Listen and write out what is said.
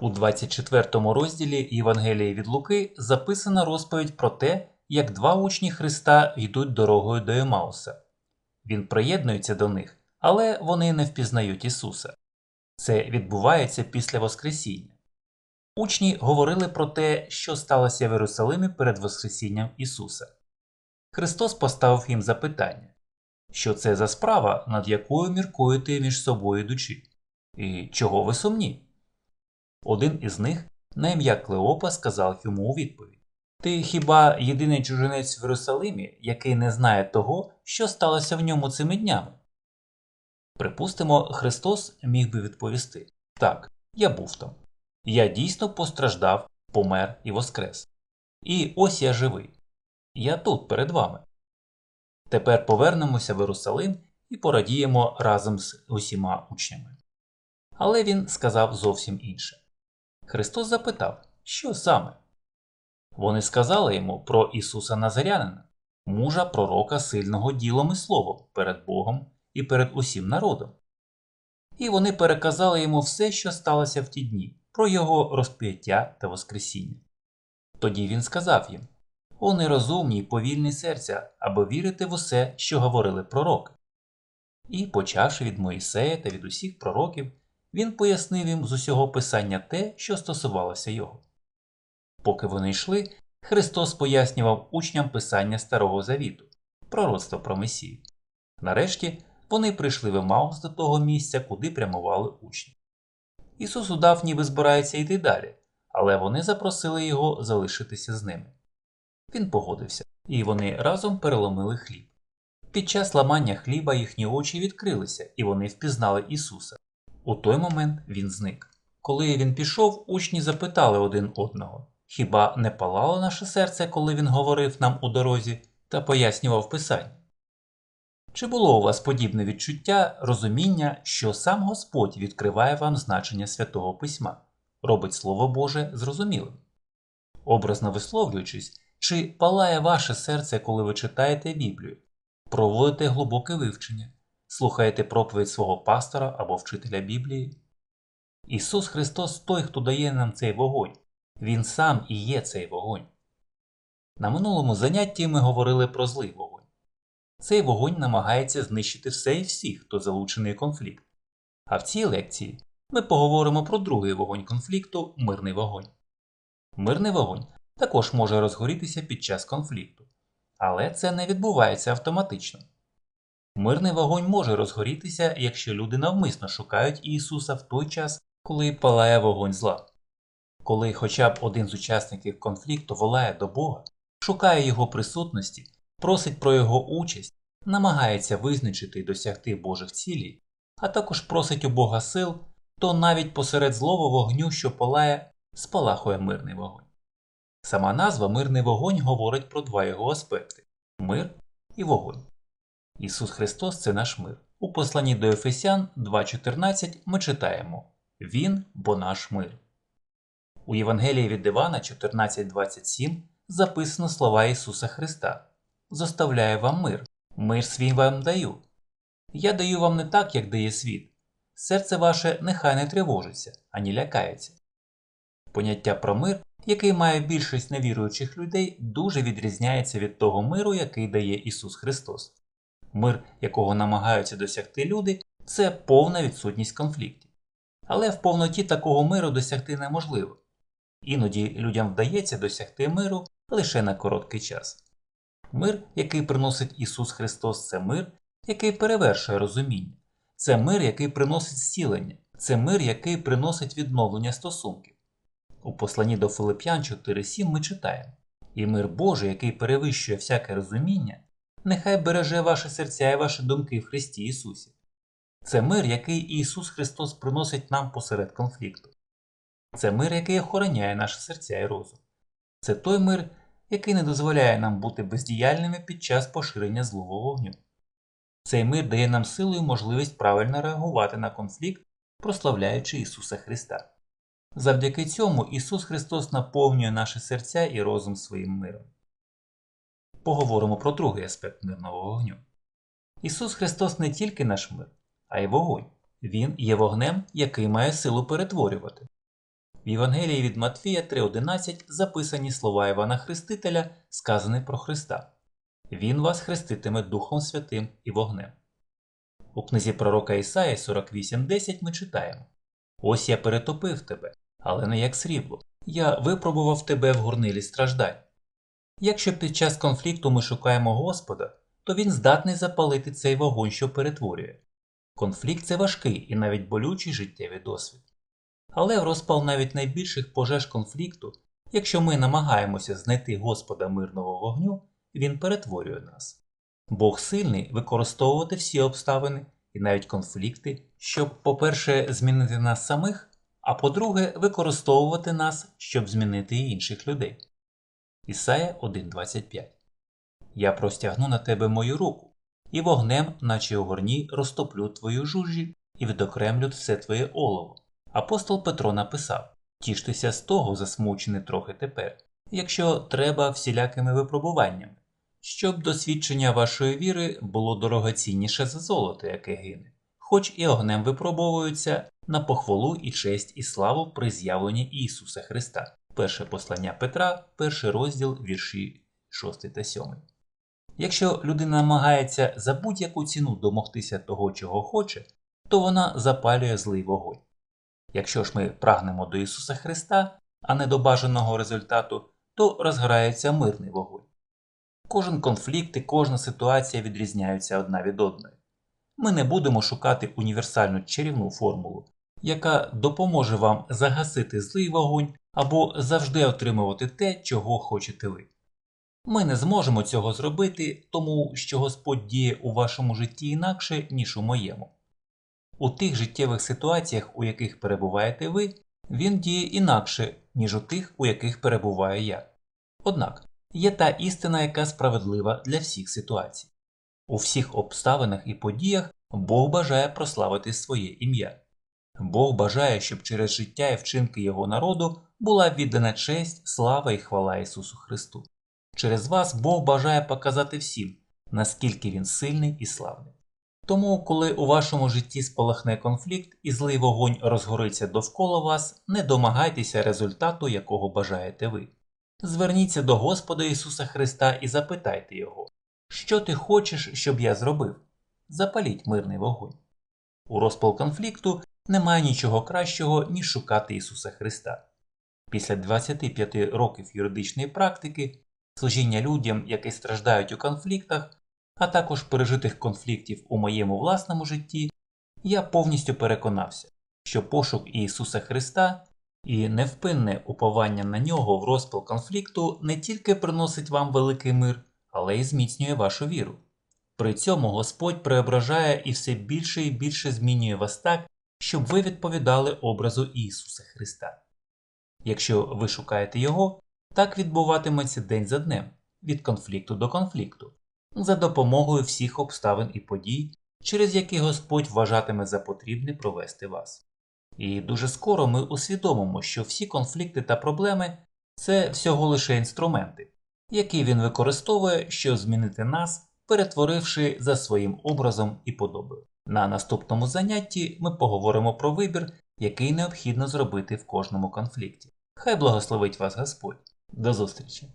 У 24 розділі Євангелії від Луки записана розповідь про те, як два учні Христа йдуть дорогою до Емауса. Він приєднується до них, але вони не впізнають Ісуса. Це відбувається після Воскресіння. Учні говорили про те, що сталося в Єрусалимі перед Воскресінням Ісуса. Христос поставив їм запитання, що це за справа, над якою міркуєте між собою йдучи, і чого ви сумні? Один із них, на ім'я Клеопа, сказав йому у відповідь Ти хіба єдиний чужинець в Єрусалимі, який не знає того, що сталося в ньому цими днями? Припустимо, Христос міг би відповісти Так, я був там. Я дійсно постраждав, помер і воскрес. І ось я живий. Я тут перед вами. Тепер повернемося в Єрусалим і порадіємо разом з усіма учнями. Але він сказав зовсім інше. Христос запитав, що саме? Вони сказали йому про Ісуса Назарянина, мужа пророка сильного ділом і словом перед Богом і перед усім народом. І вони переказали йому все, що сталося в ті дні, про його розп'яття та Воскресіння. Тоді він сказав їм О нерозумні й повільні серця, аби вірити в усе, що говорили пророки. І, почавши від Моїсея та від усіх пророків, він пояснив їм з усього писання те, що стосувалося його. Поки вони йшли, Христос пояснював учням писання Старого Завіту, пророцтво про Месію. Нарешті вони прийшли в Емаус до того місця, куди прямували учні. Ісус удав, ніби збирається йти далі, але вони запросили його залишитися з ними. Він погодився, і вони разом переломили хліб. Під час ламання хліба їхні очі відкрилися, і вони впізнали Ісуса. У той момент він зник. Коли він пішов, учні запитали один одного Хіба не палало наше серце, коли він говорив нам у дорозі та пояснював писання? Чи було у вас подібне відчуття, розуміння, що сам Господь відкриває вам значення святого письма, робить Слово Боже зрозумілим? Образно висловлюючись, чи палає ваше серце, коли ви читаєте Біблію, проводите глибоке вивчення, слухаєте проповідь свого пастора або вчителя Біблії? Ісус Христос той, хто дає нам цей вогонь, Він сам і є цей вогонь. На минулому занятті ми говорили про злий вогонь. Цей вогонь намагається знищити все і всіх, хто залучений конфлікт. А в цій лекції ми поговоримо про другий вогонь конфлікту мирний вогонь. Мирний вогонь також може розгорітися під час конфлікту, але це не відбувається автоматично. Мирний вогонь може розгорітися, якщо люди навмисно шукають Ісуса в той час, коли палає вогонь зла. Коли хоча б один з учасників конфлікту волає до Бога, шукає Його присутності, просить про Його участь, намагається визначити і досягти Божих цілей, а також просить у Бога сил, то навіть посеред злого вогню, що палає, спалахує мирний вогонь. Сама назва мирний вогонь говорить про два його аспекти мир і вогонь. Ісус Христос це наш мир. У посланні до Ефесян 2.14 ми читаємо Він бо наш мир. У Євангелії від Івана 14.27 записано слова Ісуса Христа Зоставляю вам мир, мир свій вам даю. Я даю вам не так, як дає світ. Серце ваше нехай не тривожиться, ані лякається. Поняття про мир, який має більшість невіруючих людей, дуже відрізняється від того миру, який дає Ісус Христос. Мир, якого намагаються досягти люди, це повна відсутність конфліктів. Але в повноті такого миру досягти неможливо. Іноді людям вдається досягти миру лише на короткий час. Мир, який приносить Ісус Христос, це мир, який перевершує розуміння, це мир, який приносить зцілення, це мир, який приносить відновлення стосунків. У посланні до Филип'ян 4.7 ми читаємо І мир Божий, який перевищує всяке розуміння, нехай береже ваші серця і ваші думки в Христі Ісусі. Це мир, який Ісус Христос приносить нам посеред конфлікту. Це мир, який охороняє наші серця і розум. Це той мир, який не дозволяє нам бути бездіяльними під час поширення злого вогню. Цей мир дає нам силу і можливість правильно реагувати на конфлікт, прославляючи Ісуса Христа. Завдяки цьому Ісус Христос наповнює наші серця і розум своїм миром. Поговоримо про другий аспект мирного вогню. Ісус Христос не тільки наш мир, а й вогонь. Він є вогнем, який має силу перетворювати. В Євангелії від Матфія 3.11 записані слова Івана Хрестителя, сказані про Христа. Він вас хреститиме Духом Святим і вогнем. У книзі пророка Ісаї 48.10 ми читаємо Ось я перетопив тебе, але не як срібло. Я випробував тебе в горнилі страждань. Якщо під час конфлікту ми шукаємо Господа, то він здатний запалити цей вогонь, що перетворює. Конфлікт це важкий і навіть болючий життєвий досвід. Але в розпал навіть найбільших пожеж конфлікту, якщо ми намагаємося знайти Господа мирного вогню, він перетворює нас. Бог сильний використовувати всі обставини і навіть конфлікти, щоб, по-перше, змінити нас самих, а по-друге, використовувати нас, щоб змінити інших людей. Ісая 1.25 Я простягну на тебе мою руку, і вогнем, наче у горні, розтоплю твою жужі і відокремлю все твоє олово. Апостол Петро написав Тіштеся з того, засмучений трохи тепер, якщо треба всілякими випробуваннями, щоб досвідчення вашої віри було дорогоцінніше за золото, яке гине, хоч і огнем випробовуються на похвалу і честь і славу при з'явленні Ісуса Христа. Перше послання Петра, перший розділ вірші 6 та 7. Якщо людина намагається за будь-яку ціну домогтися того, чого хоче, то вона запалює злий вогонь. Якщо ж ми прагнемо до Ісуса Христа, а не до бажаного результату, то розгорається мирний вогонь. Кожен конфлікт і кожна ситуація відрізняються одна від одної. Ми не будемо шукати універсальну чарівну формулу, яка допоможе вам загасити злий вогонь або завжди отримувати те, чого хочете ви. Ми не зможемо цього зробити, тому що Господь діє у вашому житті інакше, ніж у моєму. У тих життєвих ситуаціях, у яких перебуваєте ви, він діє інакше, ніж у тих, у яких перебуваю я. Однак є та істина, яка справедлива для всіх ситуацій. У всіх обставинах і подіях Бог бажає прославити своє ім'я. Бог бажає, щоб через життя і вчинки Його народу була віддана честь, слава і хвала Ісусу Христу. Через вас Бог бажає показати всім, наскільки Він сильний і славний. Тому, коли у вашому житті спалахне конфлікт і злий вогонь розгориться довкола вас, не домагайтеся результату, якого бажаєте ви. Зверніться до Господа Ісуса Христа і запитайте Його, що ти хочеш, щоб я зробив? Запаліть мирний вогонь. У розпал конфлікту немає нічого кращого, ніж шукати Ісуса Христа. Після 25 років юридичної практики, служіння людям, які страждають у конфліктах, а також пережитих конфліктів у моєму власному житті, я повністю переконався, що пошук Ісуса Христа і невпинне уповання на нього в розпал конфлікту не тільки приносить вам великий мир, але й зміцнює вашу віру. При цьому Господь преображає і все більше і більше змінює вас так, щоб ви відповідали образу Ісуса Христа. Якщо ви шукаєте Його, так відбуватиметься день за днем, від конфлікту до конфлікту, за допомогою всіх обставин і подій, через які Господь вважатиме за потрібне провести вас. І дуже скоро ми усвідомимо, що всі конфлікти та проблеми це всього лише інструменти, які він використовує, щоб змінити нас, перетворивши за своїм образом і подобою. На наступному занятті ми поговоримо про вибір, який необхідно зробити в кожному конфлікті. Хай благословить вас Господь. До зустрічі!